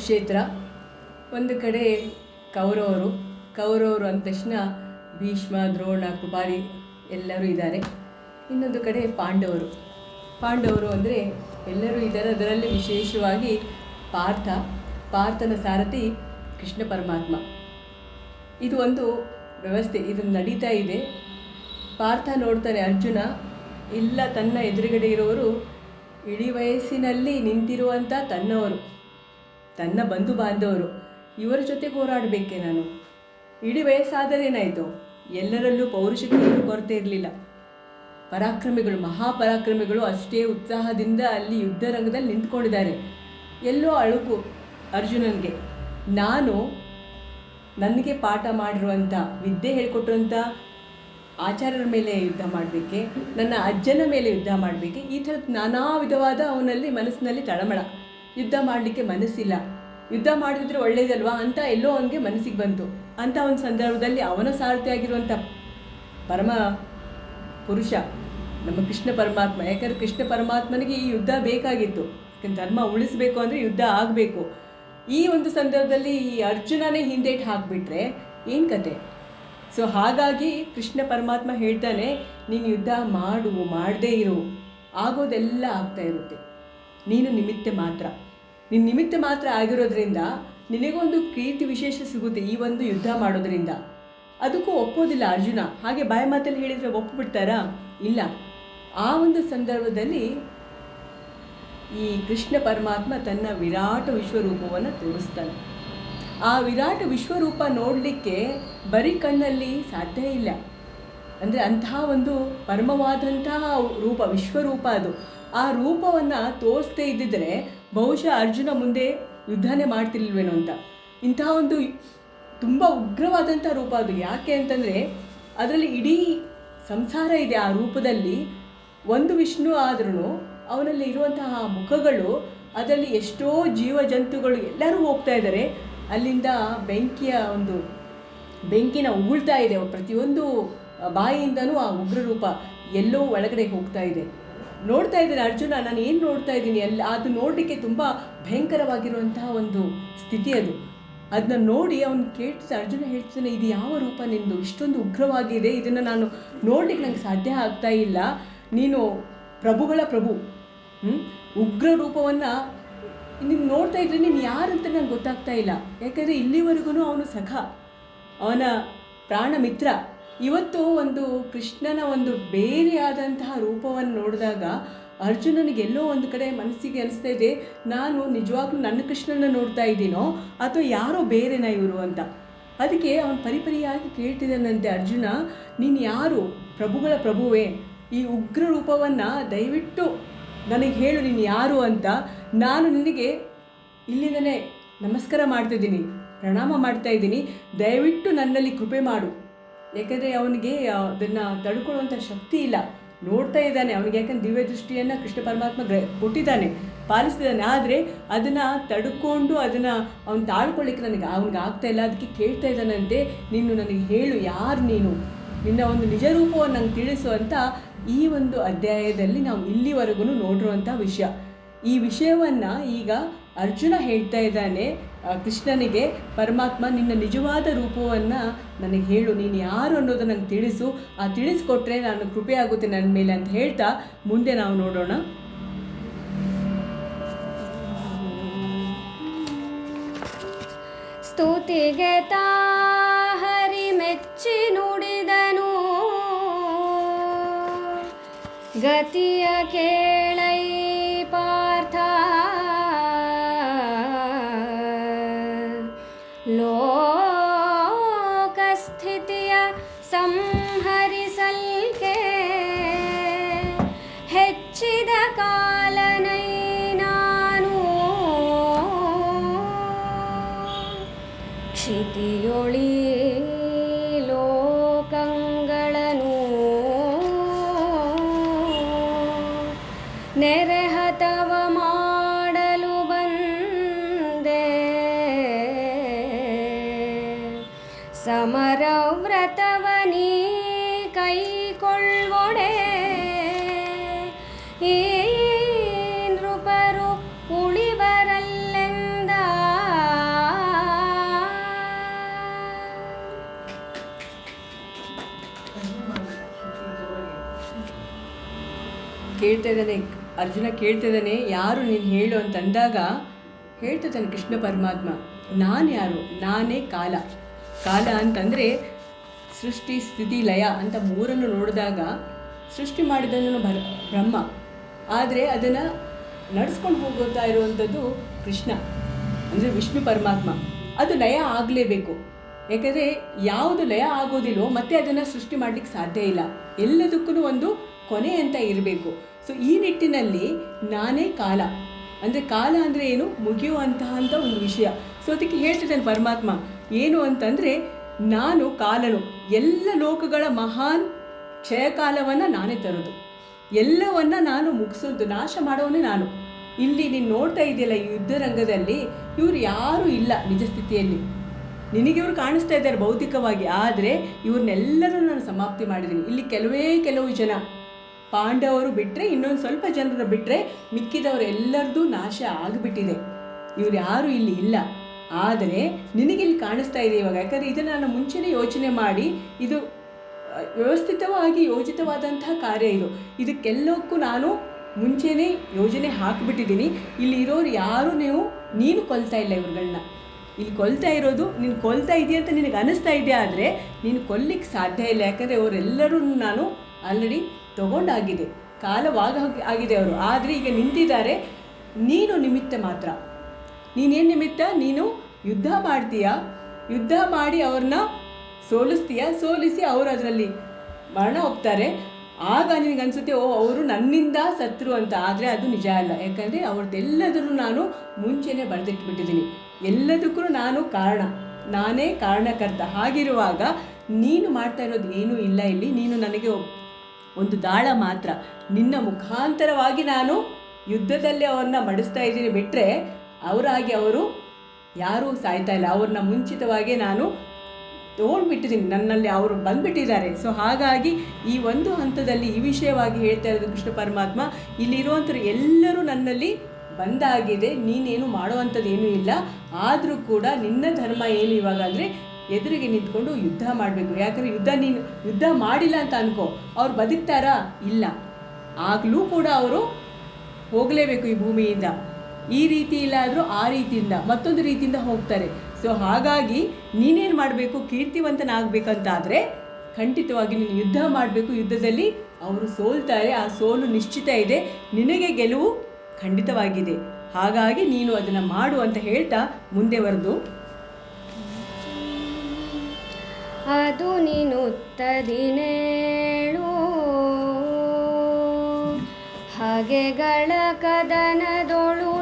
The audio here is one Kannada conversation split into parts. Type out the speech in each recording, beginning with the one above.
ಕುರುಕ್ಷೇತ್ರ ಒಂದು ಕಡೆ ಕೌರವರು ಕೌರವರು ಅಂದ ತಕ್ಷಣ ಭೀಷ್ಮ, ದ್ರೋಣ ಕುಮಾರಿ ಎಲ್ಲರೂ ಇದ್ದಾರೆ. ಇನ್ನೊಂದು ಕಡೆ ಪಾಂಡವರು. ಪಾಂಡವರು ಅಂದರೆ ಎಲ್ಲರೂ ಇದ್ದಾರೆ. ಅದರಲ್ಲಿ ವಿಶೇಷವಾಗಿ ಪಾರ್ಥ, ಪಾರ್ಥನ ಸಾರಥಿ ಕೃಷ್ಣ ಪರಮಾತ್ಮ. ಇದು ಒಂದು ವ್ಯವಸ್ಥೆ, ಇದು ನಡೀತಾ ಇದೆ. ಪಾರ್ಥ ನೋಡ್ತಾನೆ ಅರ್ಜುನ ಇಲ್ಲ, ತನ್ನ ಎದುರುಗಡೆ ಇರೋರು ಇಳಿ ವಯಸ್ಸಿನಲ್ಲಿ ನಿಂತಿರುವಂಥ ತನ್ನವರು. ತನ್ನ ಬಂಧು ಬಾಂಧವರು, ಇವರ ಜೊತೆ ಹೋರಾಡಬೇಕೆ ನಾನು? ಇಡೀ ವಯಸ್ಸಾದರೇನಾಯಿತು ಎಲ್ಲರಲ್ಲೂ ಪೌರುಷಕ್ತಿಯನ್ನು ಕೊರತೆ ಇರಲಿಲ್ಲ. ಪರಾಕ್ರಮಿಗಳು, ಮಹಾಪರಾಕ್ರಮಿಗಳು ಅಷ್ಟೇ ಉತ್ಸಾಹದಿಂದ ಅಲ್ಲಿ ಯುದ್ಧ ರಂಗದಲ್ಲಿ ನಿಂತ್ಕೊಂಡಿದ್ದಾರೆ. ಎಲ್ಲೋ ಅಳುಕು ಅರ್ಜುನನಿಗೆ, ನಾನು ನನಗೆ ಪಾಠ ಮಾಡಿರುವಂಥ ವಿದ್ಯೆ ಹೇಳಿಕೊಟ್ಟಿರುವಂಥ ಆಚಾರ್ಯರ ಮೇಲೆ ಯುದ್ಧ ಮಾಡಬೇಕೆ? ನನ್ನ ಅಜ್ಜನ ಮೇಲೆ ಯುದ್ಧ ಮಾಡಬೇಕೆ? ಈ ಥರದ ನಾನಾ ವಿಧವಾದ ಅವನಲ್ಲಿ ಮನಸ್ಸಿನಲ್ಲಿ ತಳಮಳ. ಯುದ್ಧ ಮಾಡಲಿಕ್ಕೆ ಮನಸ್ಸಿಲ್ಲ. ಯುದ್ಧ ಮಾಡಿದ್ರೆ ಒಳ್ಳೇದಲ್ವಾ ಅಂತ ಎಲ್ಲೋ ಅವನಿಗೆ ಮನಸ್ಸಿಗೆ ಬಂತು. ಅಂತ ಒಂದು ಸಂದರ್ಭದಲ್ಲಿ ಅವನ ಸಾರಥಿಯಾಗಿರುವಂಥ ಪರಮ ಪುರುಷ, ನಮ್ಮ ಕೃಷ್ಣ ಪರಮಾತ್ಮ, ಯಾಕಂದರೆ ಕೃಷ್ಣ ಪರಮಾತ್ಮನಿಗೆ ಈ ಯುದ್ಧ ಬೇಕಾಗಿತ್ತು. ಯಾಕಂದ್ರೆ ಧರ್ಮ ಉಳಿಸಬೇಕು ಅಂದರೆ ಯುದ್ಧ ಆಗಬೇಕು. ಈ ಒಂದು ಸಂದರ್ಭದಲ್ಲಿ ಈ ಅರ್ಜುನನೇ ಹಿಂದೇಟು ಹಾಕಿಬಿಟ್ರೆ ಏನು ಕತೆ? ಸೊ ಹಾಗಾಗಿ ಕೃಷ್ಣ ಪರಮಾತ್ಮ ಹೇಳ್ತಾನೆ, ನೀನು ಯುದ್ಧ ಮಾಡು, ಮಾಡದೇ ಇರು. ಆಗೋದೆಲ್ಲ ಆಗ್ತಾ ಇರುತ್ತೆ. ನೀನು ನಿಮಿತ್ತ ಮಾತ್ರ. ನಿನ್ನ ನಿಮಿತ್ತ ಮಾತ್ರ ಆಗಿರೋದ್ರಿಂದ ನಿನಗೊಂದು ಕೀರ್ತಿ ವಿಶೇಷ ಸಿಗುತ್ತೆ ಈ ಒಂದು ಯುದ್ಧ ಮಾಡೋದ್ರಿಂದ. ಅದಕ್ಕೂ ಒಪ್ಪೋದಿಲ್ಲ ಅರ್ಜುನ. ಹಾಗೆ ಬಾಯ ಮಾತಲ್ಲಿ ಹೇಳಿದರೆ ಒಪ್ಪಿಬಿಡ್ತಾರಾ? ಇಲ್ಲ. ಆ ಒಂದು ಸಂದರ್ಭದಲ್ಲಿ ಈ ಕೃಷ್ಣ ಪರಮಾತ್ಮ ತನ್ನ ವಿರಾಟ ವಿಶ್ವರೂಪವನ್ನು ತೋರಿಸ್ತಾನೆ. ಆ ವಿರಾಟ ವಿಶ್ವರೂಪ ನೋಡಲಿಕ್ಕೆ ಬರೀ ಕಣ್ಣಲ್ಲಿ ಸಾಧ್ಯ ಇಲ್ಲ. ಅಂದರೆ ಅಂತಹ ಒಂದು ಪರಮವಾದಂತಹ ರೂಪ, ವಿಶ್ವರೂಪ ಅದು. ಆ ರೂಪವನ್ನು ತೋರಿಸ್ದೇ ಇದ್ದಿದ್ರೆ ಬಹುಶಃ ಅರ್ಜುನ ಮುಂದೆ ಯುದ್ಧನೇ ಮಾಡ್ತಿರ್ಲಿಲ್ವೇನೋ ಅಂತ. ಇಂತಹ ಒಂದು ತುಂಬ ಉಗ್ರವಾದಂಥ ರೂಪ ಅದು. ಯಾಕೆ ಅಂತಂದರೆ ಅದರಲ್ಲಿ ಇಡೀ ಸಂಸಾರ ಇದೆ ಆ ರೂಪದಲ್ಲಿ. ಒಂದು ವಿಷ್ಣು ಆದ್ರೂ ಅವನಲ್ಲಿ ಇರುವಂತಹ ಮುಖಗಳು, ಅದರಲ್ಲಿ ಎಷ್ಟೋ ಜೀವ ಜಂತುಗಳು ಎಲ್ಲರೂ ಹೋಗ್ತಾ ಇದ್ದಾರೆ ಅಲ್ಲಿಂದ ಬೆಂಕಿಯ ಒಂದು ಬೆಂಕಿನ ಉಗುಳ್ತಾ ಇದೆ ಪ್ರತಿಯೊಂದು ಬಾಯಿಯಿಂದನೂ ಆ ಉಗ್ರ ರೂಪ ಎಲ್ಲೋ ಒಳಗಡೆ ಹೋಗ್ತಾ ಇದೆ. ನೋಡ್ತಾ ಇದ್ದೀನಿ ಅರ್ಜುನ? ನಾನು ಏನು ನೋಡ್ತಾ ಇದ್ದೀನಿ? ಎಲ್ಲ ಅದು ನೋಡಲಿಕ್ಕೆ ತುಂಬ ಭಯಂಕರವಾಗಿರುವಂತಹ ಒಂದು ಸ್ಥಿತಿ ಅದು. ಅದನ್ನ ನೋಡಿ ಅವನು ಕೇಳ್ತಾನೆ ಅರ್ಜುನ ಹೇಳ್ತಾನೆ ಇದು ಯಾವ ರೂಪ ನಿಂದು? ಇಷ್ಟೊಂದು ಉಗ್ರವಾಗಿದೆ. ಇದನ್ನು ನಾನು ನೋಡಲಿಕ್ಕೆ ನಂಗೆ ಸಾಧ್ಯ ಆಗ್ತಾ ಇಲ್ಲ. ನೀನು ಪ್ರಭುಗಳ ಪ್ರಭು. ಉಗ್ರ ರೂಪವನ್ನು ನೀನು ನೋಡ್ತಾ ಇದ್ರೆ ನೀನು ಯಾರಂತ ನಂಗೆ ಗೊತ್ತಾಗ್ತಾ ಇಲ್ಲ. ಯಾಕಂದರೆ ಇಲ್ಲಿವರೆಗೂ ಅವನು ಸಖ. ಅವನ ಪ್ರಾಣ ಮಿತ್ರ ಇವತ್ತು ಒಂದು ಕೃಷ್ಣನ ಒಂದು ಬೇರೆಯಾದಂತಹ ರೂಪವನ್ನು ನೋಡಿದಾಗ ಅರ್ಜುನನಿಗೆ ಎಲ್ಲೋ ಒಂದು ಕಡೆ ಮನಸ್ಸಿಗೆ ಅನಿಸ್ತಾ ಇದೆ, ನಾನು ನಿಜವಾಗ್ಲೂ ನನ್ನ ಕೃಷ್ಣನ ನೋಡ್ತಾ ಇದ್ದೀನೋ ಅಥವಾ ಯಾರೋ ಬೇರೆನಾ ಇವರು ಅಂತ. ಅದಕ್ಕೆ ಅವನು ಪರಿಪರಿಯಾಗಿ ಕೇಳ್ತಿದ್ದಾನಂತೆ ಅರ್ಜುನ, ನೀನು ಯಾರು? ಪ್ರಭುಗಳ ಪ್ರಭುವೇ. ಈ ಉಗ್ರ ರೂಪವನ್ನು ದಯವಿಟ್ಟು ನನಗೆ ಹೇಳು ನೀನು ಯಾರು ಅಂತ. ನಾನು ನಿನಗೆ ಇಲ್ಲಿಂದನೇ ನಮಸ್ಕಾರ ಮಾಡ್ತಿದ್ದೀನಿ, ಪ್ರಣಾಮ ಮಾಡ್ತಾ ಇದ್ದೀನಿ. ದಯವಿಟ್ಟು ನನ್ನಲ್ಲಿ ಕೃಪೆ ಮಾಡು. ಯಾಕಂದರೆ ಅವನಿಗೆ ಅದನ್ನು ತಡ್ಕೊಳ್ಳುವಂಥ ಶಕ್ತಿ ಇಲ್ಲ. ನೋಡ್ತಾ ಇದ್ದಾನೆ, ಅವನಿಗೆ ಯಾಕಂದ್ರೆ ದಿವ್ಯ ದೃಷ್ಟಿಯನ್ನು ಕೃಷ್ಣ ಪರಮಾತ್ಮ ಗ್ರ ಕೊಟ್ಟಿದ್ದಾನೆ ಪಾಲಿಸ್ತಿದ್ದಾನೆ ಆದರೆ ಅದನ್ನು ತಡ್ಕೊಂಡು ಅದನ್ನು ಅವನು ತಾಳ್ಕೊಳ್ಳಿಕ್ಕೆ ನನಗೆ ಅವನಿಗೆ ಆಗ್ತಾ ಇಲ್ಲ, ಅದಕ್ಕೆ ಕೇಳ್ತಾ ಇದ್ದಾನಂತೆ, ನೀನು ನನಗೆ ಹೇಳು ಯಾರು ನೀನು? ನಿನ್ನ ಒಂದು ನಿಜ ರೂಪವನ್ನು ನಂಗೆ ತಿಳಿಸು ಈ ಒಂದು ಅಧ್ಯಾಯದಲ್ಲಿ ನಾವು ಇಲ್ಲಿವರೆಗೂ ನೋಡಿರುವಂಥ ವಿಷಯ. ಈ ವಿಷಯವನ್ನು ಈಗ ಅರ್ಜುನ ಹೇಳ್ತಾ ಇದ್ದಾನೆ ಕೃಷ್ಣನಿಗೆ, ಪರಮಾತ್ಮ, ನಿನ್ನ ನಿಜವಾದ ರೂಪವನ್ನು ನನಗೆ ಹೇಳು, ನೀನು ಯಾರು ಅನ್ನೋದು ನನಗೆ ತಿಳಿಸು, ಆ ತಿಳಿಸ್ಕೊಟ್ರೆ ನಾನು ಕೃಪೆ ಆಗುತ್ತೆ ನನ್ನ ಮೇಲೆ ಅಂತ ಹೇಳ್ತಾ ಮುಂದೆ ನಾವು ನೋಡೋಣ. ಸ್ತುತಿಗೆ ಹರಿ ಮೆಚ್ಚಿ ನುಡಿದನು. ಗತಿಯ ಕೇಳೈ ಸಂಹರಿಸಲ್ಕೆ ಹೆಚ್ಚಿದ ಉಳಿಬರಲ್ಲೆಂದ ಕೇಳ್ತಾ ಅರ್ಜುನ ಕೇಳ್ತಾ ಇದ್ದಾನೆ ಯಾರು ನೀನು ಹೇಳು ಅಂತ ಅಂದಾಗ ಹೇಳ್ತಿದ್ದಾನೆ ಕೃಷ್ಣ ಪರಮಾತ್ಮ, ನಾನು ಯಾರು? ನಾನೇ ಕಾಲ. ಕಾಲ ಅಂತಂದರೆ ಸೃಷ್ಟಿ, ಸ್ಥಿತಿ, ಲಯ ಅಂತ ಮೂರನ್ನು ನೋಡಿದಾಗ ಸೃಷ್ಟಿ ಮಾಡಿದನು ಬ್ರಹ್ಮ. ಆದರೆ ಅದನ್ನು ನಡೆಸ್ಕೊಂಡು ಹೋಗುತ್ತಾ ಇರುವಂಥದ್ದು ಕೃಷ್ಣ, ಅಂದರೆ ವಿಷ್ಣು ಪರಮಾತ್ಮ. ಅದು ಲಯ ಆಗಲೇಬೇಕು. ಯಾಕಂದರೆ ಯಾವುದು ಲಯ ಆಗೋದಿಲ್ಲೋ ಮತ್ತೆ ಅದನ್ನು ಸೃಷ್ಟಿ ಮಾಡಲಿಕ್ಕೆ ಸಾಧ್ಯ ಇಲ್ಲ. ಎಲ್ಲದಕ್ಕೂ ಒಂದು ಕೊನೆ ಅಂತ ಇರಬೇಕು. ಸೊ ಈ ನಿಟ್ಟಿನಲ್ಲಿ ನಾನೇ ಕಾಲ. ಅಂದರೆ ಕಾಲ ಅಂದರೆ ಏನು? ಮುಗಿಯುವಂತಹ ಅಂತ ಒಂದು ವಿಷಯ. ಸೊ ಅದಕ್ಕೆ ಹೇಳ್ತಿದ್ದಾನೆ ಪರಮಾತ್ಮ, ಏನು ಅಂತಂದರೆ ನಾನು ಕಾಲನು. ಎಲ್ಲ ಲೋಕಗಳ ಮಹಾನ್ ಕ್ಷಯಕಾಲವನ್ನು ನಾನೇ ತರೋದು. ಎಲ್ಲವನ್ನ ನಾನು ಮುಗಿಸೋದು, ನಾಶ ಮಾಡೋನೇ ನಾನು. ಇಲ್ಲಿ ನೀನು ನೋಡ್ತಾ ಇದೆಯಲ್ಲ ಯುದ್ಧ ರಂಗದಲ್ಲಿ? ಇವರು ಯಾರೂ ಇಲ್ಲ ನಿಜ ಸ್ಥಿತಿಯಲ್ಲಿ. ನಿನಗೆ ಇವರು ಕಾಣಿಸ್ತಾ ಇದ್ದಾರೆ ಭೌತಿಕವಾಗಿ, ಆದರೆ ಇವ್ರನ್ನೆಲ್ಲರೂ ನಾನು ಸಮಾಪ್ತಿ ಮಾಡಿದ್ದೀನಿ. ಇಲ್ಲಿ ಕೆಲವೇ ಕೆಲವು ಜನ. ಪಾಂಡವರು ಬಿಟ್ಟರೆ ಇನ್ನೊಂದು ಸ್ವಲ್ಪ ಜನರ ಬಿಟ್ಟರೆ ಮಿಕ್ಕಿದವರೆಲ್ಲರದ್ದು ನಾಶ ಆಗಿಬಿಟ್ಟಿದೆ. ಇವ್ರು ಯಾರೂ ಇಲ್ಲಿ ಇಲ್ಲ. ಆದರೆ ನಿನಗೆ ಇಲ್ಲಿ ಕಾಣಿಸ್ತಾ ಇದೆ ಇವಾಗ. ಯಾಕಂದರೆ ಇದನ್ನು ನಾನು ಮುಂಚೆನೇ ಯೋಚನೆ ಮಾಡಿ, ಇದು ವ್ಯವಸ್ಥಿತವಾಗಿ ಯೋಜಿತವಾದಂತಹ ಕಾರ್ಯ ಇದು. ಇದಕ್ಕೆಲ್ಲಕ್ಕೂ ನಾನು ಮುಂಚೆನೇ ಯೋಜನೆ ಹಾಕಿಬಿಟ್ಟಿದ್ದೀನಿ. ಇಲ್ಲಿ ಇರೋರು ಯಾರು ನೀವು, ನೀನು ಕೊಲ್ತಾ ಇಲ್ಲ ಇವ್ರುಗಳನ್ನ ಇಲ್ಲಿ ಕೊಲ್ತಾ ಇರೋದು, ನೀನು ಕೊಲ್ತಾ ಇದೆಯಾ ಅಂತ ನಿನಗೆ ಅನಿಸ್ತಾ ಇದೆಯಾ ಆದರೆ, ನೀನು ಕೊಲ್ಲಿಕ್ಕೆ ಸಾಧ್ಯ ಇಲ್ಲ. ಯಾಕಂದರೆ ಅವರೆಲ್ಲರೂ ನಾನು ಆಲ್ರೆಡಿ ತಗೊಂಡಾಗಿದೆ. ಕಾಲವಾಗ ಆಗಿದೆ ಅವರು. ಆದರೆ ಈಗ ನಿಂತಿದ್ದಾರೆ. ನೀನು ನಿಮಿತ್ತ ಮಾತ್ರ. ನೀನೇನು ನಿಮಿತ್ತ? ನೀನು ಯುದ್ಧ ಮಾಡ್ತೀಯಾ? ಯುದ್ಧ ಮಾಡಿ ಅವ್ರನ್ನ ಸೋಲಿಸ್ತೀಯ? ಸೋಲಿಸಿ ಅವರು ಅದರಲ್ಲಿ ಮರಣ ಹೋಗ್ತಾರೆ. ಆಗ ನಿನಗೆ ಅನಿಸುತ್ತೆ, ಓ, ಅವರು ನನ್ನಿಂದ ಸತ್ರು ಅಂತ. ಆದರೆ ಅದು ನಿಜ ಅಲ್ಲ. ಯಾಕಂದರೆ ಅವ್ರದ್ದೆಲ್ಲದರೂ ನಾನು ಮುಂಚೆನೇ ಬರೆದಿಟ್ಬಿಟ್ಟಿದ್ದೀನಿ. ಎಲ್ಲದಕ್ಕೂ ನಾನು ಕಾರಣ. ನಾನೇ ಕಾರಣಕರ್ತ. ಹಾಗಿರುವಾಗ ನೀನು ಮಾಡ್ತಾ ಇರೋದು ಏನೂ ಇಲ್ಲ ಇಲ್ಲಿ. ನೀನು ನನಗೆ ಒಂದು ದಾಳ ಮಾತ್ರ. ನಿನ್ನ ಮುಖಾಂತರವಾಗಿ ನಾನು ಯುದ್ಧದಲ್ಲಿ ಅವ್ರನ್ನ ಮಡಿಸ್ತಾ ಇದ್ದೀನಿ. ಬಿಟ್ಟರೆ ಅವರಾಗಿ ಅವರು ಯಾರೂ ಸಾಯ್ತಾ ಇಲ್ಲ. ಅವ್ರನ್ನ ಮುಂಚಿತವಾಗಿ ನಾನು ತೊಗೊಂಡ್ಬಿಟ್ಟಿದ್ದೀನಿ ನನ್ನಲ್ಲಿ ಅವರು ಬಂದ್ಬಿಟ್ಟಿದ್ದಾರೆ. ಸೊ ಹಾಗಾಗಿ ಈ ಒಂದು ಹಂತದಲ್ಲಿ ಈ ವಿಷಯವಾಗಿ ಹೇಳ್ತಾ ಇರೋದು ಕೃಷ್ಣ ಪರಮಾತ್ಮ, ಇಲ್ಲಿರುವಂಥವ್ರು ಎಲ್ಲರೂ ನನ್ನಲ್ಲಿ ಬಂದಾಗಿದೆ, ನೀನೇನು ಮಾಡುವಂಥದ್ದು ಏನೂ ಇಲ್ಲ, ಆದರೂ ಕೂಡ ನಿನ್ನ ಧರ್ಮ ಏನು ಇವಾಗ ಅಂದರೆ ಎದುರಿಗೆ ನಿಂತ್ಕೊಂಡು ಯುದ್ಧ ಮಾಡಬೇಕು. ಯಾಕಂದರೆ ಯುದ್ಧ ನೀನು, ಯುದ್ಧ ಮಾಡಿಲ್ಲ ಅಂತ ಅನ್ಕೋ, ಅವ್ರು ಬದುಕ್ತಾರಾ? ಇಲ್ಲ. ಆಗಲೂ ಕೂಡ ಅವರು ಹೋಗಲೇಬೇಕು ಈ ಭೂಮಿಯಿಂದ. ಈ ರೀತಿ ಇಲ್ಲ ಆದರೂ ಆ ರೀತಿಯಿಂದ ಮತ್ತೊಂದು ರೀತಿಯಿಂದ ಹೋಗ್ತಾರೆ. ಸೊ ಹಾಗಾಗಿ ನೀನೇನು ಮಾಡಬೇಕು? ಕೀರ್ತಿವಂತನಾಗಬೇಕಂತಾದರೆ ಖಂಡಿತವಾಗಿ ನೀನು ಯುದ್ಧ ಮಾಡಬೇಕು. ಯುದ್ಧದಲ್ಲಿ ಅವರು ಸೋಲ್ತಾರೆ. ಆ ಸೋಲು ನಿಶ್ಚಿತ ಇದೆ. ನಿನಗೆ ಗೆಲುವು ಖಂಡಿತವಾಗಿದೆ. ಹಾಗಾಗಿ ನೀನು ಅದನ್ನು ಮಾಡು ಅಂತ ಹೇಳ್ತಾ ಮುಂದೆ ಬರೆದು. ಅದು ನೀನುತ್ತದಿನೇಳು ಹಾಗೆಗಳ ಕದನದೊಳು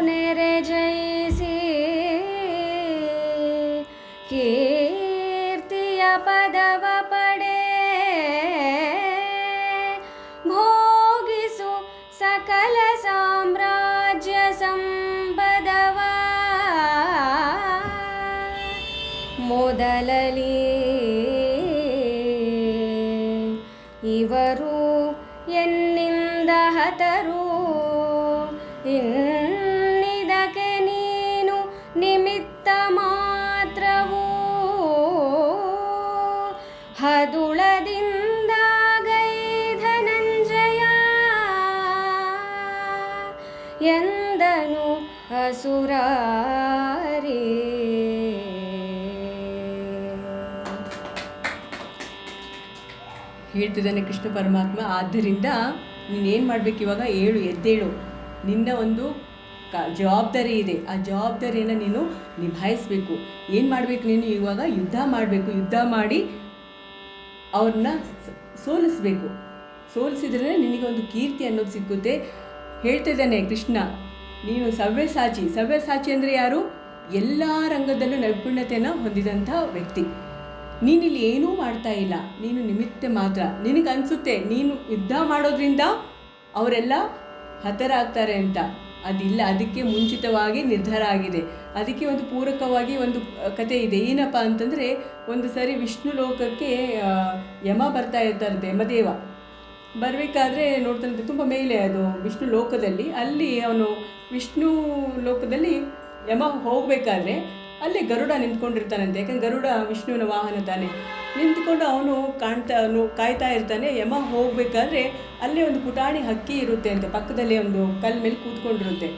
ಎನ್ನಿಂದ ಹತರು? ಇನ್ನಿದಕ್ಕೆ ನೀನು ನಿಮಿತ್ತ ಮಾತ್ರವೂ? ಹದುಳದಿಂದ ಧನಂಜಯ ಎಂದನು ಅಸುರಾರಿ ಹೇಳ್ತಿದ್ದಾನೆ ಕೃಷ್ಣ ಪರಮಾತ್ಮ. ಆದ್ದರಿಂದ ನೀನೇನು ಮಾಡಬೇಕು ಇವಾಗ? ಏಳು, ಎದ್ದೇಳು. ನಿನ್ನ ಒಂದು ಕ, ಜವಾಬ್ದಾರಿ ಇದೆ. ಆ ಜವಾಬ್ದಾರಿಯನ್ನು ನೀನು ನಿಭಾಯಿಸಬೇಕು. ಏನು ಮಾಡಬೇಕು ನೀನು? ಇವಾಗ ಯುದ್ಧ ಮಾಡಬೇಕು. ಯುದ್ಧ ಮಾಡಿ ಅವ್ರನ್ನ ಸೋಲಿಸ್ಬೇಕು. ಸೋಲಿಸಿದ್ರೆ ನಿನಗೆ ಒಂದು ಕೀರ್ತಿ ಅನ್ನೋದು ಸಿಕ್ಕುತ್ತೆ. ಹೇಳ್ತಿದ್ದಾನೆ ಕೃಷ್ಣ, ನೀನು ಸವ್ಯಸಾಚಿ ಸವ್ಯಸಾಚಿ ಅಂದರೆ ಯಾರು? ಎಲ್ಲ ರಂಗದಲ್ಲೂ ನೈಪುಣ್ಯತೆಯನ್ನು ಹೊಂದಿದಂಥ ವ್ಯಕ್ತಿ. ನೀನಿಲ್ಲಿ ಏನೂ ಮಾಡ್ತಾ ಇಲ್ಲ. ನೀನು ನಿಮಿತ್ತ ಮಾತ್ರ. ನಿನಗೆ ಅನಿಸುತ್ತೆ ನೀನು ಯುದ್ಧ ಮಾಡೋದ್ರಿಂದ ಅವರೆಲ್ಲ ಹತರಾಗ್ತಾರೆ ಅಂತ. ಅದಿಲ್ಲ, ಅದಕ್ಕೆ ಮುಂಚಿತವಾಗಿ ನಿರ್ಧಾರ ಆಗಿದೆ. ಅದಕ್ಕೆ ಒಂದು ಪೂರಕವಾಗಿ ಒಂದು ಕತೆ ಇದೆ. ಏನಪ್ಪ ಅಂತಂದರೆ, ಒಂದು ಸರಿ ವಿಷ್ಣು ಲೋಕಕ್ಕೆ ಯಮ ಬರ್ತಾ ಇರ್ತಾರೆ ಯಮದೇವ. ಬರಬೇಕಾದ್ರೆ ನೋಡ್ತಾನೆ ತುಂಬ ಮೇಲೆ ಅದು ವಿಷ್ಣು ಲೋಕದಲ್ಲಿ. ಅಲ್ಲಿ ಅವನು ವಿಷ್ಣು ಲೋಕದಲ್ಲಿ ಯಮ ಹೋಗಬೇಕಾದ್ರೆ ಅಲ್ಲಿ ಗರುಡ ನಿಂತ್ಕೊಂಡಿರ್ತಾನಂತೆ. ಯಾಕಂದ್ರೆ ಗರುಡ ವಿಷ್ಣುವಿನ ವಾಹನ ತಾನೆ ನಿಂತ್ಕೊಂಡು ಅವನು ಕಾಣ್ತಾ, ಅವನು ಕಾಯ್ತಾ ಇರ್ತಾನೆ. ಯಮ ಹೋಗಬೇಕಾದ್ರೆ ಅಲ್ಲೇ ಒಂದು ಪುಟಾಣಿ ಹಕ್ಕಿ ಇರುತ್ತೆ ಅಂತ. ಪಕ್ಕದಲ್ಲಿ ಒಂದು ಕಲ್ ಮೇಲೆ ಕೂತ್ಕೊಂಡಿರುತ್ತೆ.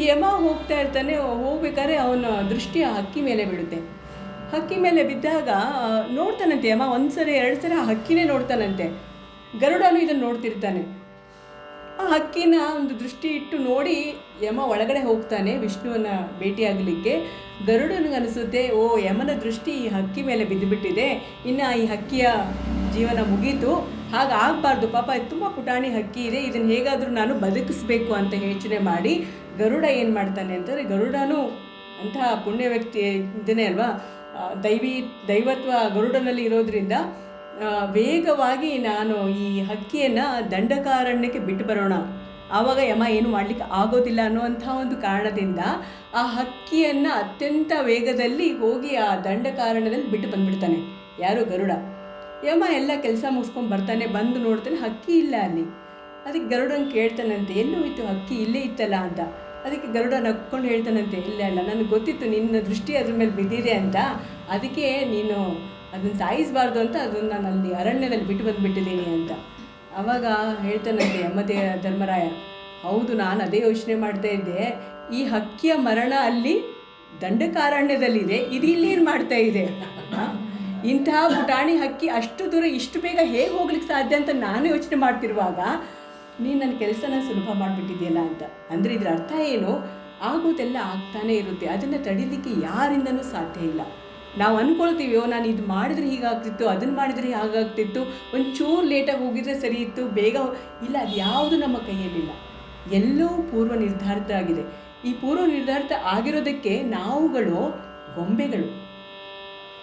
ಈ ಯಮ ಹೋಗ್ತಾ ಇರ್ತಾನೆ. ಹೋಗ್ಬೇಕಾದ್ರೆ ಅವನ ದೃಷ್ಟಿ ಆ ಹಕ್ಕಿ ಮೇಲೆ ಬಿಡುತ್ತೆ ಹಕ್ಕಿ ಮೇಲೆ ಬಿದ್ದಾಗ ನೋಡ್ತಾನಂತೆ ಯಮ. ಒಂದು ಸರಿ ಎರಡು ಸರಿ ಆ ಹಕ್ಕಿನೇ ನೋಡ್ತಾನಂತೆ. ಗರುಡನು ಇದನ್ನು ನೋಡ್ತಿರ್ತಾನೆ. ಆ ಹಕ್ಕಿನ ಒಂದು ದೃಷ್ಟಿ ಇಟ್ಟು ನೋಡಿ ಯಮ ಒಳಗಡೆ ಹೋಗ್ತಾನೆ ವಿಷ್ಣುವನ್ನ ಭೇಟಿಯಾಗಲಿಕ್ಕೆ. ಗರುಡನಿಗೆ ಅನಿಸುತ್ತೆ, ಓ, ಯಮನ ದೃಷ್ಟಿ ಈ ಹಕ್ಕಿ ಮೇಲೆ ಬಿದ್ದುಬಿಟ್ಟಿದೆ. ಇನ್ನು ಈ ಹಕ್ಕಿಯ ಜೀವನ ಮುಗೀತು. ಹಾಗಾಗಬಾರ್ದು ಪಾಪ ತುಂಬ ಪುಟಾಣಿ ಹಕ್ಕಿ ಇದೆ. ಇದನ್ನು ಹೇಗಾದರೂ ನಾನು ಬದುಕಿಸ್ಬೇಕು ಅಂತ ಯೋಚನೆ ಮಾಡಿ ಗರುಡ ಏನು ಮಾಡ್ತಾನೆ ಅಂತಂದರೆ, ಗರುಡನು ಅಂತಹ ಪುಣ್ಯ ವ್ಯಕ್ತಿ ಇದನ್ನೇ ಅಲ್ವಾ ದೈವಿ, ದೈವತ್ವ ಗರುಡನಲ್ಲಿ ಇರೋದ್ರಿಂದ ವೇಗವಾಗಿ ನಾನು ಈ ಹಕ್ಕಿಯನ್ನು ದಂಡಕಾರಣ್ಯಕ್ಕೆ ಬಿಟ್ಟು ಬರೋಣ. ಆವಾಗ ಯಮ ಏನು ಮಾಡಲಿಕ್ಕೆ ಆಗೋದಿಲ್ಲ ಅನ್ನುವಂಥ ಒಂದು ಕಾರಣದಿಂದ ಆ ಹಕ್ಕಿಯನ್ನು ಅತ್ಯಂತ ವೇಗದಲ್ಲಿ ಹೋಗಿ ಆ ದಂಡಕಾರಣ್ಯದಲ್ಲಿ ಬಿಟ್ಟು ಬಂದುಬಿಡ್ತಾನೆ. ಯಾರು? ಗರುಡ. ಯಮ ಎಲ್ಲ ಕೆಲಸ ಮುಗಿಸ್ಕೊಂಡು ಬರ್ತಾನೆ, ಬಂದು ನೋಡ್ತಾನೆ ಹಕ್ಕಿ ಇಲ್ಲ ಅಲ್ಲಿ. ಅದಕ್ಕೆ ಗರುಡನ ಕೇಳ್ತಾನಂತೆ, ಎಲ್ಲೂ ಇತ್ತು ಹಕ್ಕಿ? ಇಲ್ಲೇ ಇತ್ತಲ್ಲ ಅಂತ. ಅದಕ್ಕೆ ಗರುಡ ನಕ್ಕೊಂಡು ಹೇಳ್ತಾನಂತೆ, ಇಲ್ಲ ಅಲ್ಲ ನನಗೆ ಗೊತ್ತಿತ್ತು, ನಿನ್ನ ದೃಷ್ಟಿ ಅದ್ರ ಮೇಲೆ ಬಿದ್ದಿದೆ ಅಂತ. ಅದಕ್ಕೆ ನೀನು ಅದನ್ನು ಸಾಯಿಸಬಾರ್ದು ಅಂತ ಅದನ್ನು ನಾನು ಅಲ್ಲಿ ಅರಣ್ಯದಲ್ಲಿ ಬಿಟ್ಟು ಬಂದುಬಿಟ್ಟಿದ್ದೀನಿ ಅಂತ. ಆವಾಗ ಹೇಳ್ತಾನಂತೆ ಯಮದೇ ಧರ್ಮರಾಯ, ಹೌದು ನಾನು ಅದೇ ಯೋಚನೆ ಮಾಡ್ತಾ ಇದ್ದೆ. ಈ ಹಕ್ಕಿಯ ಮರಣ ಅಲ್ಲಿ ದಂಡಕಾರಣ್ಯದಲ್ಲಿದೆ, ಇದು ಇಲ್ಲಿ ಏನು ಮಾಡ್ತಾ ಇದೆ? ಇಂತಹ ಪುಟಾಣಿ ಹಕ್ಕಿ ಅಷ್ಟು ದೂರ ಇಷ್ಟು ಬೇಗ ಹೇಗೆ ಹೋಗ್ಲಿಕ್ಕೆ ಸಾಧ್ಯ ಅಂತ ನಾನು ಯೋಚನೆ ಮಾಡ್ತಿರುವಾಗ, ನೀನು ನನ್ನ ಕೆಲಸನ ಸುಲಭ ಮಾಡಿಬಿಟ್ಟಿದೆಯಲ್ಲ ಅಂತ. ಅಂದರೆ ಇದರ ಅರ್ಥ ಏನು? ಆಗೋದೆಲ್ಲ ಆಗ್ತಾನೇ ಇರುತ್ತೆ. ಅದನ್ನು ತಡೀಲಿಕ್ಕೆ ಯಾರಿಂದನೂ ಸಾಧ್ಯ ಇಲ್ಲ. ನಾವು ಅಂದ್ಕೊಳ್ತೀವೋ "ಓ, ನಾನು ಇದು ಮಾಡಿದ್ರೆ ಹೀಗಾಗ್ತಿತ್ತು ಅದನ್ನು ಮಾಡಿದರೆ ಹಾಗಾಗ್ತಿತ್ತು ಒಂಚೂರು ಲೇಟಾಗಿ ಹೋಗಿದ್ರೆ ಸರಿ ಇತ್ತು ಬೇಗ ಇಲ್ಲ ಅದು ಯಾವುದು ನಮ್ಮ ಕೈಯಲ್ಲಿಲ್ಲ. ಎಲ್ಲವೂ ಪೂರ್ವ ನಿರ್ಧಾರಿತ ಆಗಿದೆ. ಈ ಪೂರ್ವ ನಿರ್ಧಾರಿತ ಆಗಿರೋದಕ್ಕೆ ನಾವುಗಳು ಗೊಂಬೆಗಳು.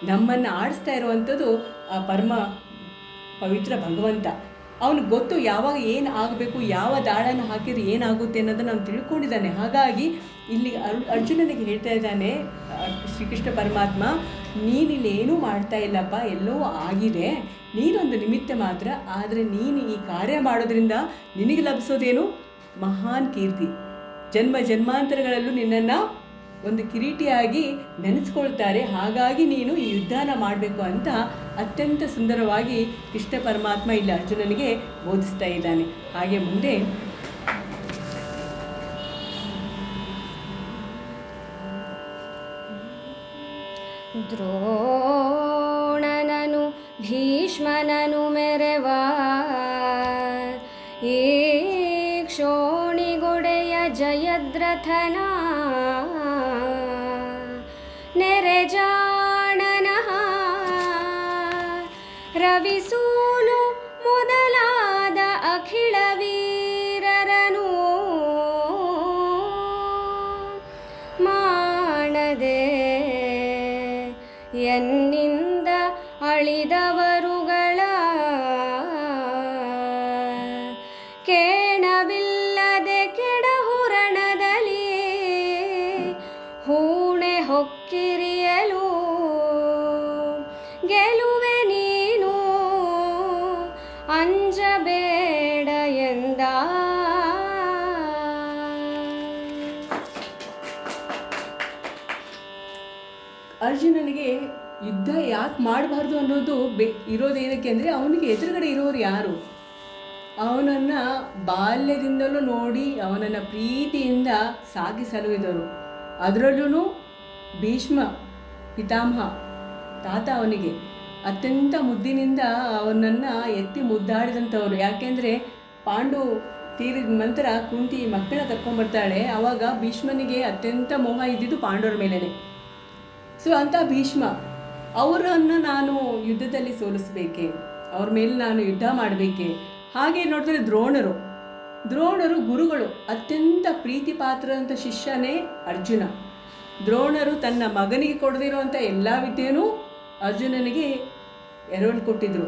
ನಮ್ಮನ್ನು ಆಡಿಸ್ತಾ ಇರುವಂಥದ್ದು ಆ ಪರಮ ಪವಿತ್ರ ಭಗವಂತ. ಅವನಿಗೆ ಗೊತ್ತು ಯಾವಾಗ ಏನು ಆಗಬೇಕು, ಯಾವ ದಾಳನ ಹಾಕಿದ್ರೆ ಏನಾಗುತ್ತೆ ಅನ್ನೋದನ್ನು ಅವನು ತಿಳ್ಕೊಂಡಿದ್ದಾನೆ. ಹಾಗಾಗಿ ಇಲ್ಲಿ ಅರ್- ಅರ್ಜುನನಿಗೆ ಹೇಳ್ತಾ ಇದ್ದಾನೆ ಶ್ರೀಕೃಷ್ಣ ಪರಮಾತ್ಮ, ನೀನಿಲ್ಲಿ ಏನೂ ಮಾಡ್ತಾ ಇಲ್ಲಪ್ಪ ಎಲ್ಲವೂ ಆಗಿದೆ. ನೀನೊಂದು ನಿಮಿತ್ತ ಮಾತ್ರ, ಆದರೆ ನೀನು ಈ ಕಾರ್ಯ ಮಾಡೋದ್ರಿಂದ ನಿನಗೆ ಲಭಿಸೋದೇನು? ಮಹಾನ್ ಕೀರ್ತಿ. ಜನ್ಮ ಜನ್ಮಾಂತರಗಳಲ್ಲೂ ನಿನ್ನನ್ನು ಒಂದು ಕಿರೀಟಿಯಾಗಿ ನೆನೆಸ್ಕೊಳ್ತಾರೆ, ಹಾಗಾಗಿ ನೀನು ಈ ಯುದ್ಧನ ಮಾಡಬೇಕು ಅಂತ ಅತ್ಯಂತ ಸುಂದರವಾಗಿ ಕೃಷ್ಣ ಪರಮಾತ್ಮ ಇಲ್ಲಿ ಅರ್ಜುನನಿಗೆ ಬೋಧಿಸ್ತಾ ಇದ್ದಾನೆ. ಹಾಗೆ ಮುಂದೆ ದ್ರೋಣನನು ಭೀಷ್ಮನನು ಮೆರೆವ ಈ ಕ್ಷೋಣಿಗೊಡೆಯ ಜಯದ್ರಥನ गजाननः रविसु ಗೆಲುವೆ ನೀನು, ಅಂಜಬೇಡ ಎಂದ. ಅರ್ಜುನನಿಗೆ ಯುದ್ಧ ಯಾಕೆ ಮಾಡಬಾರ್ದು ಅನ್ನೋದು ಬೆ, ಇರೋದೇನಕ್ಕೆ ಅಂದರೆ ಅವನಿಗೆ ಎದುರುಗಡೆ ಇರೋರು ಯಾರು? ಅವನನ್ನು ಬಾಲ್ಯದಿಂದಲೂ ನೋಡಿ ಅವನನ್ನು ಪ್ರೀತಿಯಿಂದ ಸಾಗಿಸಲು ಇದ್ದರು ಅದರಲ್ಲೂ ಭೀಷ್ಮ, ಪಿತಾಮಹ ತಾತ ಅವನಿಗೆ. ಅತ್ಯಂತ ಮುದ್ದಿನಿಂದ ಅವನನ್ನು ಎತ್ತಿ ಮುದ್ದಾಡಿದಂಥವ್ರು. ಯಾಕೆಂದರೆ ಪಾಂಡು ತೀರಿದ ನಂತರ ಕುಂತಿ ಮಕ್ಕಳ ಕರ್ಕೊಂಡ್ಬರ್ತಾಳೆ. ಆವಾಗ ಭೀಷ್ಮನಿಗೆ ಅತ್ಯಂತ ಮೋಹ ಇದ್ದಿದ್ದು ಪಾಂಡವರ ಮೇಲೇ ಸೊ ಅಂತ ಭೀಷ್ಮ, ಅವರನ್ನು ನಾನು ಯುದ್ಧದಲ್ಲಿ ಸೋಲಿಸ್ಬೇಕೆ? ಅವ್ರ ಮೇಲೆ ನಾನು ಯುದ್ಧ ಮಾಡಬೇಕೆ? ಹಾಗೆ ನೋಡಿದ್ರೆ ದ್ರೋಣರು. ದ್ರೋಣರು ಗುರುಗಳು, ಅತ್ಯಂತ ಪ್ರೀತಿ ಪಾತ್ರದಂಥ ಶಿಷ್ಯನೇ ಅರ್ಜುನ. ದ್ರೋಣರು ತನ್ನ ಮಗನಿಗೆ ಕೊಡದಿರುವಂಥ ಎಲ್ಲ ವಿದ್ಯೆನೂ ಅರ್ಜುನನಿಗೆ ಎರವಲು ಕೊಟ್ಟಿದ್ರು.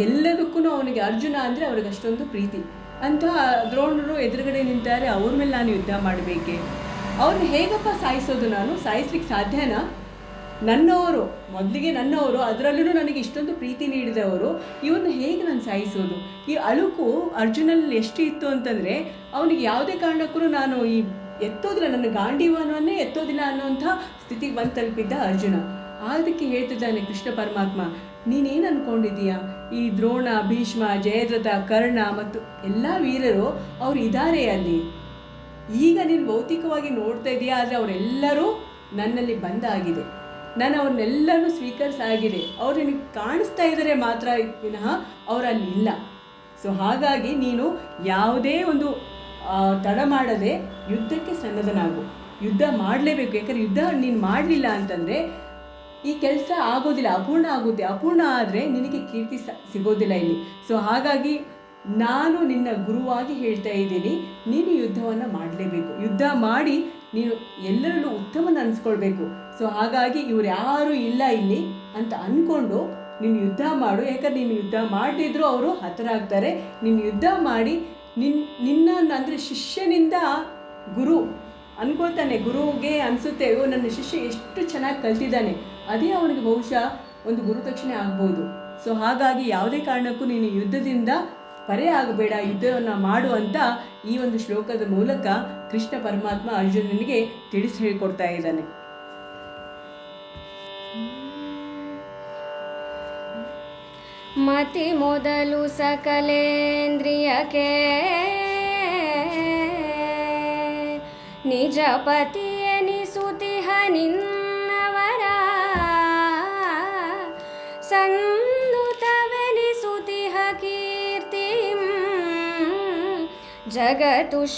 ಎಲ್ಲದಕ್ಕೂ ಅವನಿಗೆ ಅರ್ಜುನ ಅಂದರೆ ಅವ್ರಿಗೆ ಅಷ್ಟೊಂದು ಪ್ರೀತಿ. ಅಂತ ದ್ರೋಣರು ಎದುರುಗಡೆ ನಿಂತಾರೆ, ಅವ್ರ ಮೇಲೆ ನಾನು ಯುದ್ಧ ಮಾಡಬೇಕೆ? ಅವ್ರನ್ನ ಹೇಗಪ್ಪ ಸಾಯಿಸೋದು ನಾನು? ಸಾಯಿಸ್ಲಿಕ್ಕೆ ಸಾಧ್ಯನಾ? ನನ್ನವರು, ಮೊದಲಿಗೆ ನನ್ನವರು, ಅದರಲ್ಲೂ ನನಗೆ ಇಷ್ಟೊಂದು ಪ್ರೀತಿ ನೀಡಿದವರು ಇವನ್ನ ಹೇಗೆ ನಾನು ಸಾಯಿಸೋದು? ಈ ಅಳುಕು ಅರ್ಜುನಲ್ಲಿ ಎಷ್ಟು ಇತ್ತು ಅಂತಂದರೆ, ಅವನಿಗೆ ಯಾವುದೇ ಕಾರಣಕ್ಕೂ ನಾನು ಈ ಎತ್ತೋದಿಲ್ಲ, ನನ್ನ ಗಾಂಡೀವನನ್ನೇ ಎತ್ತೋದಿಲ್ಲ ಅನ್ನೋಂಥ ಸ್ಥಿತಿಗೆ ಬಂದು ತಲುಪಿದ್ದ ಅರ್ಜುನ. ಅದಕ್ಕೆ ಹೇಳ್ತಿದ್ದಾನೆ ಕೃಷ್ಣ ಪರಮಾತ್ಮ, ನೀನೇನು ಅನ್ಕೊಂಡಿದೀಯ ಈ ದ್ರೋಣ, ಭೀಷ್ಮ, ಜಯದ್ರಥ, ಕರ್ಣ ಮತ್ತು ಎಲ್ಲ ವೀರರು ಅವ್ರು ಇದ್ದಾರೆ ಅಲ್ಲಿ. ಈಗ ನೀನು ಭೌತಿಕವಾಗಿ ನೋಡ್ತಾ ಇದೆಯಾ? ಆದರೆ ಅವರೆಲ್ಲರೂ ನನ್ನಲ್ಲಿ ಬಂದಾಗಿದೆ ನಾನು ಅವ್ರನ್ನೆಲ್ಲರೂ ಸ್ವೀಕರಿಸಾಗಿದೆ ಅವ್ರು ನಿನಗೆ ಕಾಣಿಸ್ತಾ ಇದ್ದಾರೆ ಮಾತ್ರ ವಿನಃ ಅವರಲ್ಲಿ ಇಲ್ಲ ಸೊ ಹಾಗಾಗಿ ನೀನು ಯಾವುದೇ ಒಂದು ತಡ ಮಾಡದೆ ಯುದ್ಧಕ್ಕೆ ಸನ್ನದ್ಧನಾಗು. ಯುದ್ಧ ಮಾಡಲೇಬೇಕು. ಯಾಕಂದರೆ ಯುದ್ಧ ನೀನು ಮಾಡಲಿಲ್ಲ ಅಂತಂದರೆ ಈ ಕೆಲಸ ಆಗೋದಿಲ್ಲ, ಅಪೂರ್ಣ ಆಗುತ್ತೆ. ಅಪೂರ್ಣ ಆದರೆ ನಿನಗೆ ಕೀರ್ತಿ ಸಿಗೋದಿಲ್ಲ ಇಲ್ಲಿ. ಸೊ ಹಾಗಾಗಿ ನಾನು ನಿನ್ನ ಗುರುವಾಗಿ ಹೇಳ್ತಾ ಇದ್ದೀನಿ. ನೀನು ಯುದ್ಧವನ್ನು ಮಾಡಲೇಬೇಕು. ಯುದ್ಧ ಮಾಡಿ ನೀನು ಎಲ್ಲರಲ್ಲೂ ಉತ್ತಮನ ಅನಿಸ್ಕೊಳ್ಬೇಕು. ಸೊ ಹಾಗಾಗಿ ಇವ್ರು ಯಾರೂ ಇಲ್ಲ ಇಲ್ಲಿ ಅಂತ ಅಂದ್ಕೊಂಡು ನೀನು ಯುದ್ಧ ಮಾಡು. ಯಾಕಂದ್ರೆ ನೀನು ಯುದ್ಧ ಮಾಡದಿದ್ರು ಅವರು ಹತರಾಗ್ತಾರೆ ನೀನು ಯುದ್ಧ ಮಾಡಿ ನಿನ್, ನಿನ್ನ ಅಂದರೆ ಶಿಷ್ಯನಿಂದ ಗುರು ಅನ್ಕೊಳ್ತಾನೆ, ಗುರುಗೆ ಅನಿಸುತ್ತೆ, ಓ, ನನ್ನ ಶಿಷ್ಯ ಎಷ್ಟು ಚೆನ್ನಾಗಿ ಕಲ್ತಿದ್ದಾನೆ. ಅದೇ ಅವನಿಗೆ ಬಹುಶಃ ಒಂದು ಗುರುದಕ್ಷಿಣೆ ಆಗ್ಬೋದು. ಸೊ ಹಾಗಾಗಿ ಯಾವುದೇ ಕಾರಣಕ್ಕೂ ನೀನು ಯುದ್ಧದಿಂದ ಪರೆ ಆಗಬೇಡ, ಯುದ್ಧವನ್ನು ಮಾಡು ಅಂತ ಈ ಒಂದು ಶ್ಲೋಕದ ಮೂಲಕ ಕೃಷ್ಣ ಪರಮಾತ್ಮ ಅರ್ಜುನನಿಗೆ ತಿಳಿಸಿ ಹೇಳಿಕೊಡ್ತಾ ಇದ್ದಾನೆ. ಮತಿ ಮೊದಲು ಸಕಲೇಂದ್ರಿಯಕ್ಕೆ ನಿಜ ಪತಿಯನಿಸುತಿಹ ನಿನ್ನವರ ಸಂದುತವೆನಿಸುತಿಹ ಕೀರ್ತಿಂ ಜಗತುಷ್ಟಿವಡುತಿಹುದು.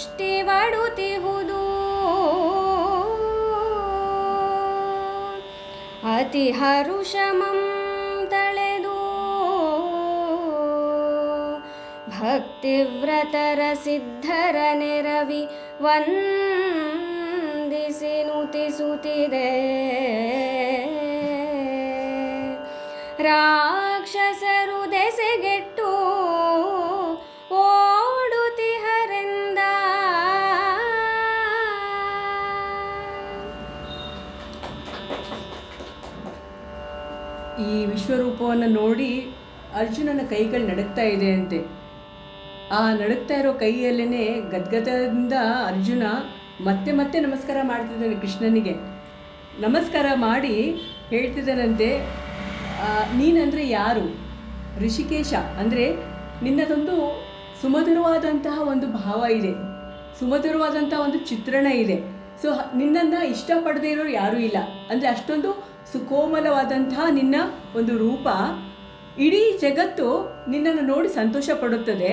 ಅತಿ ಹರುಷಮಂ ತಳೆದು ಭಕ್ತಿವ್ರತರ ಸಿದ್ಧರ ನೆರವಿ ವಂದಿಸಿ ನುತಿಸುತ್ತಿದೆ ರಾಕ್ಷಸರು ದೆಸೆಗೆಟ್ಟು ಓಡುತಿಹರೆಂದ. ಈ ವಿಶ್ವರೂಪವನ್ನು ನೋಡಿ ಅರ್ಜುನನ ಕೈಗಳು ನಡುಕ್ತಾ ಇದೆ ಅಂತೆ. ಆ ನಡುಕ್ತಾ ಇರೋ ಕೈಯಲ್ಲೇ ಗದ್ಗದದಿಂದ ಅರ್ಜುನ ಮತ್ತೆ ಮತ್ತೆ ನಮಸ್ಕಾರ ಮಾಡ್ತಿದ್ದಾನೆ ಕೃಷ್ಣನಿಗೆ. ನಮಸ್ಕಾರ ಮಾಡಿ ಹೇಳ್ತಿದ್ದಾನಂತೆ ನೀನಂದರೆ ಯಾರು? ಋಷಿಕೇಶ ಅಂದರೆ ನಿನ್ನದೊಂದು ಸುಮಧುರವಾದಂತಹ ಒಂದು ಭಾವ ಇದೆ. ಸುಮಧುರವಾದಂತಹ ಒಂದು ಚಿತ್ರಣ ಇದೆ. ಸೊ ನಿನ್ನನ್ನು ಇಷ್ಟಪಡದೇ ಇರೋರು ಯಾರೂ ಇಲ್ಲ. ಅಂದರೆ ಅಷ್ಟೊಂದು ಸುಕೋಮಲವಾದಂತಹ ನಿನ್ನ ಒಂದು ರೂಪ ಇಡೀ ಜಗತ್ತು ನಿನ್ನನ್ನು ನೋಡಿ ಸಂತೋಷ ಪಡುತ್ತದೆ.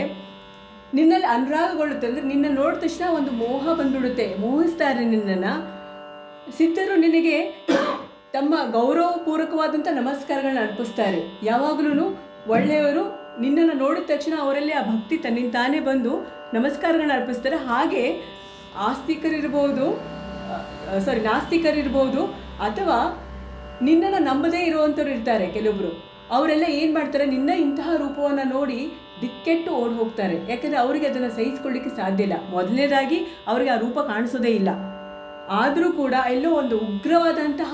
ನಿನ್ನಲ್ಲಿ ಅನುರಾಗಗೊಳ್ಳುತ್ತೆ ಅಂದರೆ ನಿನ್ನ ನೋಡಿದ ತಕ್ಷಣ ಒಂದು ಮೋಹ ಬಂದ್ಬಿಡುತ್ತೆ. ಮೋಹಿಸ್ತಾರೆ ನಿನ್ನನ್ನು. ಸಿದ್ಧರು ನಿನಗೆ ತಮ್ಮ ಗೌರವಪೂರ್ವಕವಾದಂಥ ನಮಸ್ಕಾರಗಳನ್ನ ಅರ್ಪಿಸ್ತಾರೆ. ಯಾವಾಗಲೂ ಒಳ್ಳೆಯವರು ನಿನ್ನನ್ನು ನೋಡಿದ ತಕ್ಷಣ ಅವರಲ್ಲಿ ಆ ಭಕ್ತಿ ತನ್ನಿಂದ ತಾನೇ ಬಂದು ನಮಸ್ಕಾರಗಳನ್ನ ಅರ್ಪಿಸ್ತಾರೆ. ಹಾಗೆ ಆಸ್ತಿಕರಿರ್ಬೋದು ಸಾರಿ ನಾಸ್ತಿಕರಿರ್ಬೋದು ಅಥವಾ ನಿನ್ನನ್ನು ನಂಬದೇ ಇರುವಂಥವ್ರು ಇರ್ತಾರೆ ಕೆಲವೊಬ್ರು. ಅವರೆಲ್ಲ ಏನು ಮಾಡ್ತಾರೆ? ನಿನ್ನ ಇಂತಹ ರೂಪವನ್ನು ನೋಡಿ ದಿಕ್ಕೆಟ್ಟು ಓಡಿ ಹೋಗ್ತಾರೆ. ಯಾಕಂದರೆ ಅವರಿಗೆ ಅದನ್ನು ಸಹಿಸ್ಕೊಳ್ಳಿಕ್ಕೆ ಸಾಧ್ಯ ಇಲ್ಲ. ಮೊದಲನೇದಾಗಿ ಅವರಿಗೆ ಆ ರೂಪ ಕಾಣಿಸೋದೇ ಇಲ್ಲ. ಆದರೂ ಕೂಡ ಎಲ್ಲೋ ಒಂದು ಉಗ್ರವಾದಂತಹ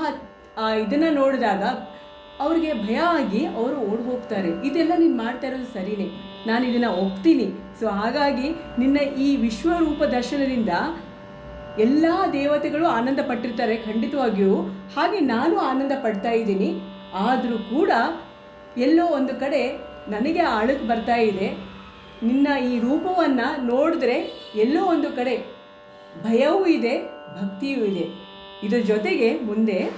ಇದನ್ನು ನೋಡಿದಾಗ ಅವ್ರಿಗೆ ಭಯ ಆಗಿ ಅವರು ಓಡಿ ಹೋಗ್ತಾರೆ. ಇದೆಲ್ಲ ನೀನು ಮಾಡ್ತಾ ಇರೋದು ಸರಿನೇ. ನಾನು ಇದನ್ನು ಒಪ್ತೀನಿ. ಸೊ ಹಾಗಾಗಿ ನಿನ್ನ ಈ ವಿಶ್ವರೂಪ ದರ್ಶನದಿಂದ ಎಲ್ಲ ದೇವತೆಗಳು ಆನಂದ ಪಟ್ಟಿರ್ತಾರೆ ಖಂಡಿತವಾಗಿಯೂ. ಹಾಗೆ ನಾನು ಆನಂದ ಪಡ್ತಾ ಇದ್ದೀನಿ. ಆದರೂ ಕೂಡ ಎಲ್ಲೋ ಒಂದು ಕಡೆ ನನಗೆ ಆಳುಕ್ ಬರ್ತಾ ಇದೆ. ನಿನ್ನ ಈ ರೂಪವನ್ನು ನೋಡಿದ್ರೆ ಎಲ್ಲೋ ಒಂದು ಕಡೆ ಭಯವೂ ಇದೆ, ಭಕ್ತಿಯೂ ಇದೆ. ಇದರ ಜೊತೆಗೆ ಮುಂದೆ